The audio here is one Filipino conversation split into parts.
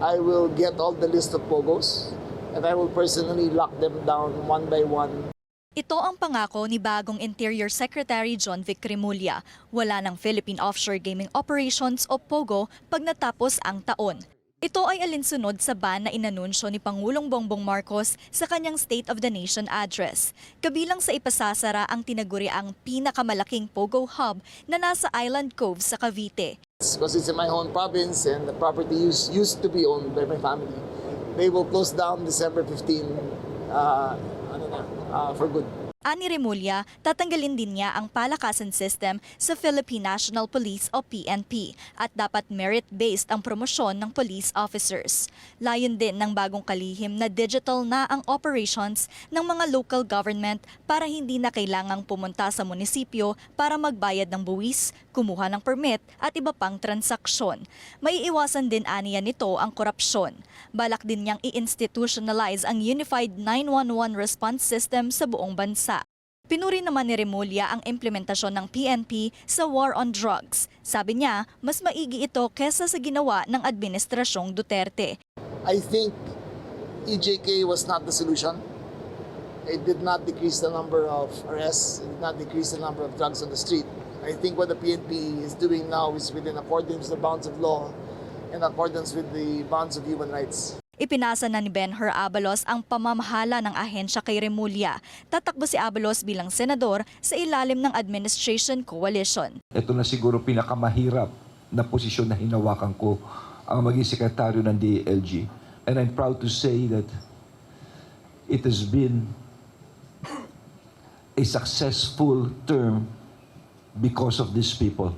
I will get all the list of pogos and I will personally lock them down one by one Ito ang pangako ni bagong Interior Secretary John Vic Remulla. Wala ng Philippine Offshore Gaming Operations o POGO pag natapos ang taon. Ito ay alinsunod sa ban na inanunsyo ni Pangulong Bongbong Marcos sa kanyang State of the Nation address. Kabilang sa ipasasara ang tinaguriang pinakamalaking POGO hub na nasa Island Cove sa Cavite. Because it's in my own province and the property used, used to be owned by my family. They will close down December 15 uh, ano uh, for good. Ani Remulla, tatanggalin din niya ang palakasan system sa Philippine National Police o PNP at dapat merit-based ang promosyon ng police officers. Layon din ng bagong kalihim na digital na ang operations ng mga local government para hindi na kailangang pumunta sa munisipyo para magbayad ng buwis, kumuha ng permit at iba pang transaksyon. Maiiwasan din aniya nito ang korupsyon. Balak din niyang i-institutionalize ang Unified 911 Response System sa buong bansa. Pinuri naman ni Remulla ang implementasyon ng PNP sa war on drugs. Sabi niya, mas maigi ito kesa sa ginawa ng Administrasyong Duterte. I think EJK was not the solution. It did not decrease the number of arrests, it did not decrease the number of drugs on the street. I think what the PNP is doing now is within accordance with the bounds of law and accordance with the bounds of human rights. Ipinasa na ni Benhur Abalos ang pamamahala ng ahensya kay Remulla. Tatakbo si Abalos bilang senador sa ilalim ng administration coalition. Ito na siguro pinakamahirap na posisyon na hinawakan ko ang maging sekretaryo ng DLG. And I'm proud to say that it has been a successful term because of these people,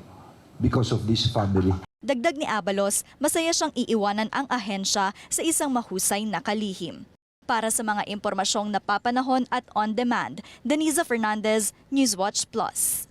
because of this family. Dagdag ni Abalos, masaya siyang iiwanan ang ahensya sa isang mahusay na kalihim. Para sa mga impormasyong napapanahon at on demand, Denisa Fernandez, Newswatch Plus.